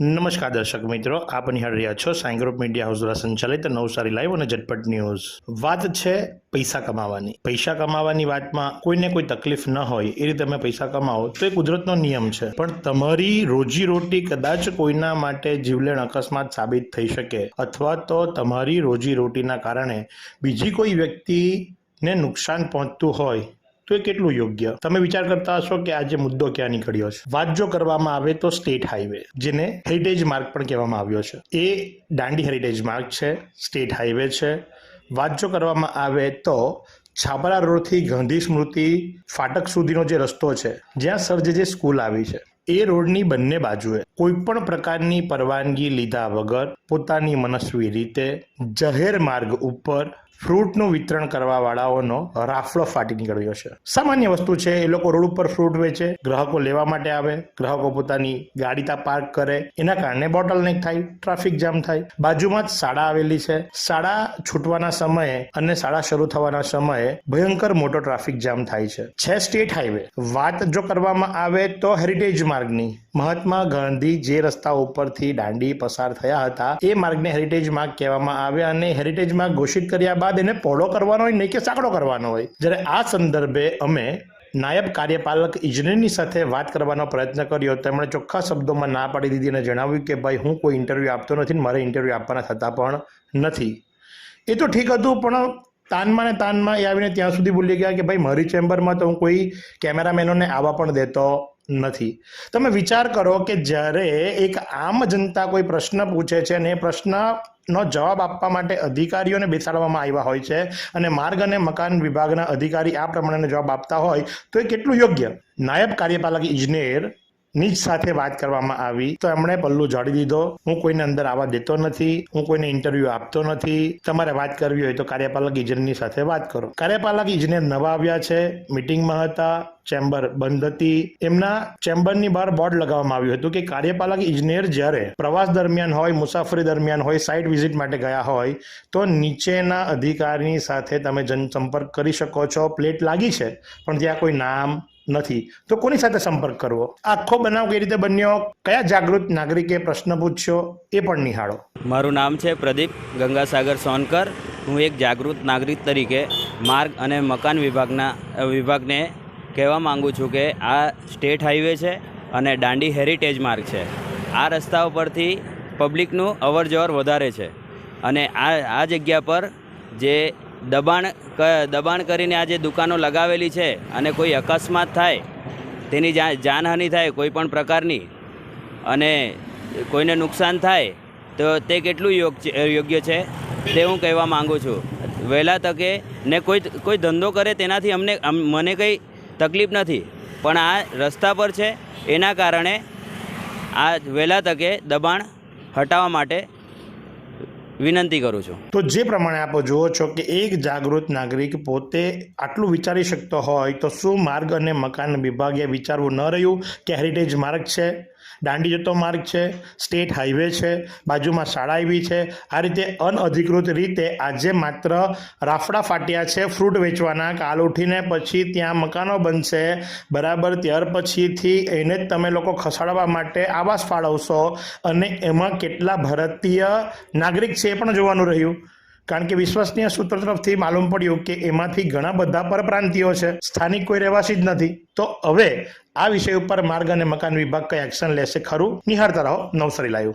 નમસ્કાર દર્શક મિત્રો, આપ નિહાળ રહ્યા છો સાઈ ગ્રુપ મીડિયા હાઉસ દ્વારા સંચાલિત નવસારી લાઈવ અને ઝટપટ ન્યૂઝ. વાત છે પૈસા કમાવાની. પૈસા કમાવાની વાતમાં કોઈને કોઈ તકલીફ ન હોય એ રીતે તમે પૈસા કમાવો તો એ કુદરતનો નિયમ છે. પણ તમારી રોજીરોટી કદાચ કોઈના માટે જીવલેણ અકસ્માત સાબિત થઈ શકે અથવા તો તમારી રોજીરોટીના કારણે બીજી કોઈ વ્યક્તિને નુકસાન પહોંચતું હોય તો એ કેટલું યોગ્ય? તમે વિચાર કરતા હશો કે આજે મુદ્દો ક્યાં નીકળ્યો છે? વાત જો કરવામાં આવે તો સ્ટેટ હાઈવે જેને હેરિટેજ માર્ગ પણ કહેવામાં આવ્યો છે. એ દાંડી હેરિટેજ માર્ગ છે, સ્ટેટ હાઈવે છે. વાત જો કરવામાં આવે તો છાપરા રોડથી ગાંધી સ્મૃતિ ફાટક સુધીનો જે રસ્તો છે, જ્યાં સર જે સ્કૂલ આવી છે, એ રોડની બંને બાજુએ કોઈ પણ પ્રકારની પરવાનગી લીધા વગર પોતાની મનસ્વી રીતે જાહેર માર્ગ ઉપર ફ્રૂટનું વિતરણ કરવા વાળાઓનો રાફડો ફાટી નીકળ્યો છે. સામાન્ય વસ્તુ છે, એ લોકો રોડ ઉપર ફ્રૂટ વેચે, ગ્રાહકો લેવા માટે આવે, ગ્રાહકો પોતાની ગાડી ત્યાં પાર્ક કરે, એના કારણે બોટલનેક થાય, ટ્રાફિક જામ થાય. બાજુમાં જ શાળા આવેલી છે. શાળા છૂટવાના સમયે અને શાળા શરૂ થવાના સમયે ભયંકર મોટો ટ્રાફિક જામ થાય છે. છે સ્ટેટ હાઈવે. વાત જો કરવામાં આવે તો હેરિટેજ માર્ગની. મહાત્મા ગાંધી જે રસ્તા ઉપરથી દાંડી પસાર થયા હતા, એ માર્ગને હેરિટેજ માર્ગ કહેવામાં આવે અને હેરિટેજ માર્ગ ઘોષિત કર્યા બાદ એને પહોળો કરવાનો હોય નહીં કે સાંકડો કરવાનો હોય. જ્યારે આ સંદર્ભે અમે નાયબ કાર્યપાલક ઇજનેરની સાથે વાત કરવાનો પ્રયત્ન કર્યો. તેમણે ચોખ્ખા શબ્દોમાં ના પાડી દીધી અને જણાવ્યું કે, ભાઈ, હું કોઈ ઇન્ટરવ્યૂ આપતો નથી મારે ઇન્ટરવ્યૂ આપવાના થતા પણ નથી. એ તો ઠીક હતું, પણ તાનમાં ને તાનમાં એ આવીને ત્યાં સુધી ભૂલી ગયા કે ભાઈ, મારી ચેમ્બરમાં તો હું કોઈ કેમેરામેનોને આવવા પણ દેતો નથી. તમે વિચાર કરો કે જ્યારે એક આમ જનતા કોઈ પ્રશ્ન પૂછે છે અને એ પ્રશ્નનો જવાબ આપવા માટે અધિકારીઓને બેસાડવામાં આવ્યા હોય છે અને માર્ગ અને મકાન વિભાગના અધિકારી આ પ્રમાણેનો જવાબ આપતા હોય, તો એ કેટલું યોગ્ય? નાયબ કાર્યપાલક, ઇજનેર ની સાથે વાત કરવામાં આવી, તો એમણે પલ્લું જાડી દીધો. હું કોઈને અંદર આવવા દેતો નથી, હું કોઈને ઇન્ટરવ્યૂ આપતો નથી. તમારે વાત કરવી હોય તો કાર્યપાલક ઇજનેરની સાથે વાત કરો. કાર્યપાલક ઇજનેર નવા આવ્યા છે મિટિંગમાં હતા ચેમ્બર બંધ હતી. એમના ચેમ્બરની બહાર બોર્ડ લગાવવામાં આવ્યું હતું કે કાર્યપાલક ઇજનેર જ્યારે પ્રવાસ દરમિયાન હોય, મુસાફરી દરમિયાન હોય સાઇટ વિઝિટ માટે ગયા હોય, તો નીચેના અધિકારીની સાથે તમે જનસંપર્ક કરી શકો છો. પ્લેટ લાગી છે, પણ ત્યાં કોઈ નામ નથી. તો કોની સાથે સંપર્ક કરવો? આખો બનાવ કઈ રીતે બન્યો? કયા જાગૃત નાગરિકે પ્રશ્ન પૂછ્યો? એ પણ નિહાળો. મારું નામ છે પ્રદીપ ગંગાસાગર સોનકર. હું એક જાગૃત નાગરિક તરીકે માર્ગ અને મકાન વિભાગના, વિભાગને કહેવા માગું છું કે આ સ્ટેટ હાઈવે છે અને દાંડી હેરિટેજ માર્ગ છે. આ રસ્તા ઉપરથી પબ્લિકનું અવર જવર વધારે છે. અને આ આ જગ્યા પર જે દબાણ દબાણ કરીને આ જે દુકાનો લગાવેલી છે અને કોઈ અકસ્માત થાય, તેની જાનહાનિ થાય કોઈ પણ પ્રકારની અને કોઈને નુકસાન થાય, તો તે કેટલું યોગ- યોગ્ય છે તે હું કહેવા માગું છું. વહેલા તકે ને કોઈ કોઈ ધંધો કરે તેનાથી અમને મને કંઈ તકલીફ નથી. પણ આ રસ્તા પર છે, એના કારણે આ વહેલા તકે દબાણ હટાવવા માટે વિનંતી કરું છું. તો જે પ્રમાણે આપ જુઓ છો કે એક જાગૃત નાગરિક પોતે આટલું વિચારી શકતો હોય તો શું માર્ગ અને મકાન વિભાગે વિચારવું ન રહ્યું? કે હેરિટેજ માર્ગ છે? દાંડી જતો માર્ગ છે સ્ટેટ હાઈવે છે, બાજુમાં શાળા આવી છે. આ રીતે અનઅધિકૃત રીતે આજે માત્ર રાફડા ફાટ્યા છે ફ્રૂટ વેચવાના, કાલ ઉઠીને પછી ત્યાં મકાનો બનશે. બરાબર, ત્યાર પછીથી એને જ તમે લોકો ખસાડવા માટે આવાસ ફાળવશો અને એમાં કેટલા ભારતીય નાગરિક છે એ પણ જોવાનું રહ્યું. કારણ કે વિશ્વસનીય સૂત્ર તરફથી માલુમ પડ્યું કે એમાંથી ઘણા બધા પરપ્રાંતિયો છે. સ્થાનિક કોઈ રહેવાસી જ નથી. તો હવે આ વિષય ઉપર માર્ગ અને મકાન વિભાગ કઈ એક્શન લેશે ખરું? નિહાળતા રહો. નવસરી લાઈવ